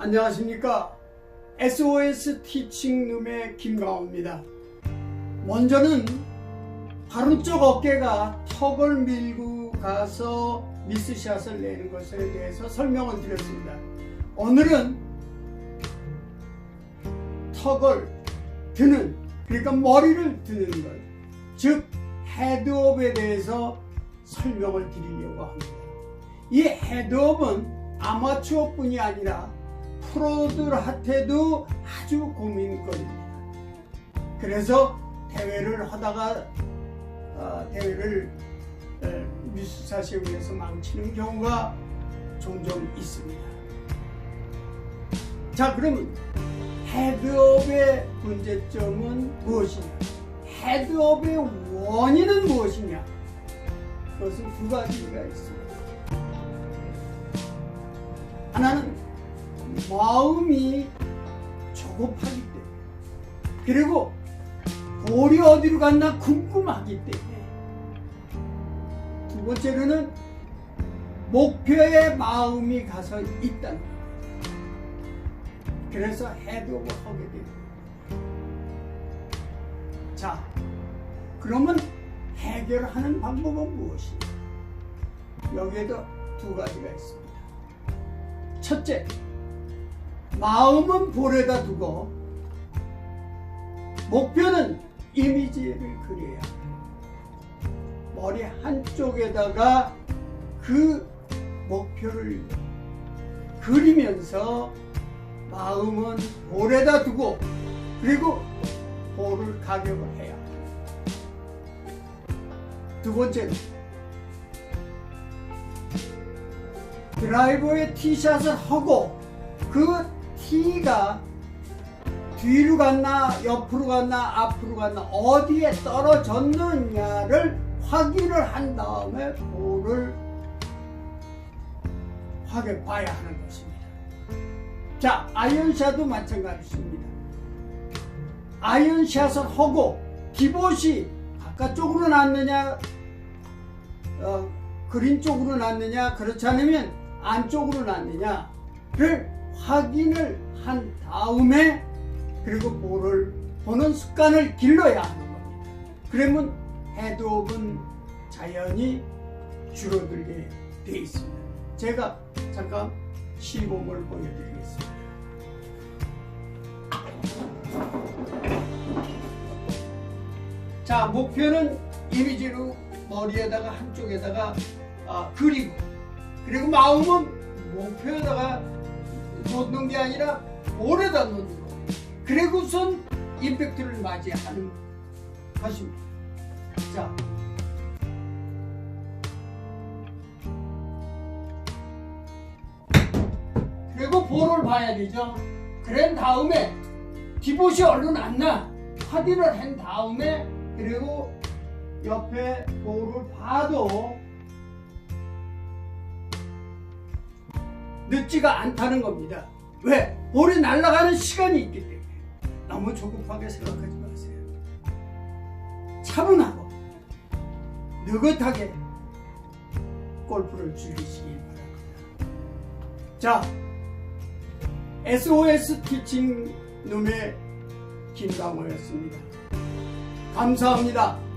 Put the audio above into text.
안녕하십니까. SOS 티칭룸의 김강호입니다. 먼저는 바른쪽 어깨가 턱을 밀고 가서 미스샷을 내는 것에 대해서 설명을 드렸습니다. 오늘은 턱을 드는, 그러니까 머리를 드는 것, 즉 헤드업에 대해서 설명을 드리려고 합니다. 이 헤드업은 아마추어 뿐이 아니라 프로들한테도 아주 고민거리입니다. 그래서 대회를 하다가 어, 대회를 어, 미수사시에 의해서 망치는 경우가 종종 있습니다. 자, 그럼 헤드업의 문제점은 무엇이냐? 헤드업의 원인은 무엇이냐? 그것은 두 가지가 있습니다. 하나는 마음이 조급하기 때문에 그리고 볼이 어디로 갔나 궁금하기 때문에 두 번째로는 목표에 마음이 가서 있다는 거예요. 그래서 헤드업을 하게 됩니다. 자, 그러면 해결하는 방법은 무엇이냐? 여기에도 두 가지가 있습니다. 첫째, 마음은 볼에다 두고 목표는 이미지를 그려야. 머리 한쪽에다가 그 목표를 그리면서 마음은 볼에다 두고 그리고 볼을 가격을 해야. 두 번째는 드라이버의 티샷을 하고 그 티가 뒤로 갔나 옆으로 갔나 앞으로 갔나 어디에 떨어졌느냐를 확인을 한 다음에 볼을 확인 봐야 하는 것입니다. 자 아이언샷도 마찬가지입니다. 아이언샷을 하고 디봇이 바깥쪽으로 났느냐 어, 그린 쪽으로 났느냐 그렇지 않으면 안쪽으로 났느냐를 확인을 한 다음에 그리고 볼을 보는 습관을 길러야 하는 겁니다. 그러면 헤드업은 자연히 줄어들게 돼 있습니다. 제가 잠깐 시범을 보여드리겠습니다. 자, 목표는 이미지로 머리에다가 한쪽에다가 아, 그리고 그리고 마음은 목표에다가 놓는 게 아니라 볼에다 놓는 거. 그리고선 임팩트를 맞이하는 것입니다. 자. 그리고 볼을 봐야 되죠. 그런 다음에 디봇이 얼른 안 나. 확인을 한 다음에 그리고 옆에 볼을 봐도 늦지가 않다는 겁니다. 왜? 볼이 날아가는 시간이 있기 때문에 너무 조급하게 생각하지 마세요. 차분하고 느긋하게 골프를 즐기시기 바랍니다. 자, SOS 티칭 놈의 김강호였습니다. 감사합니다.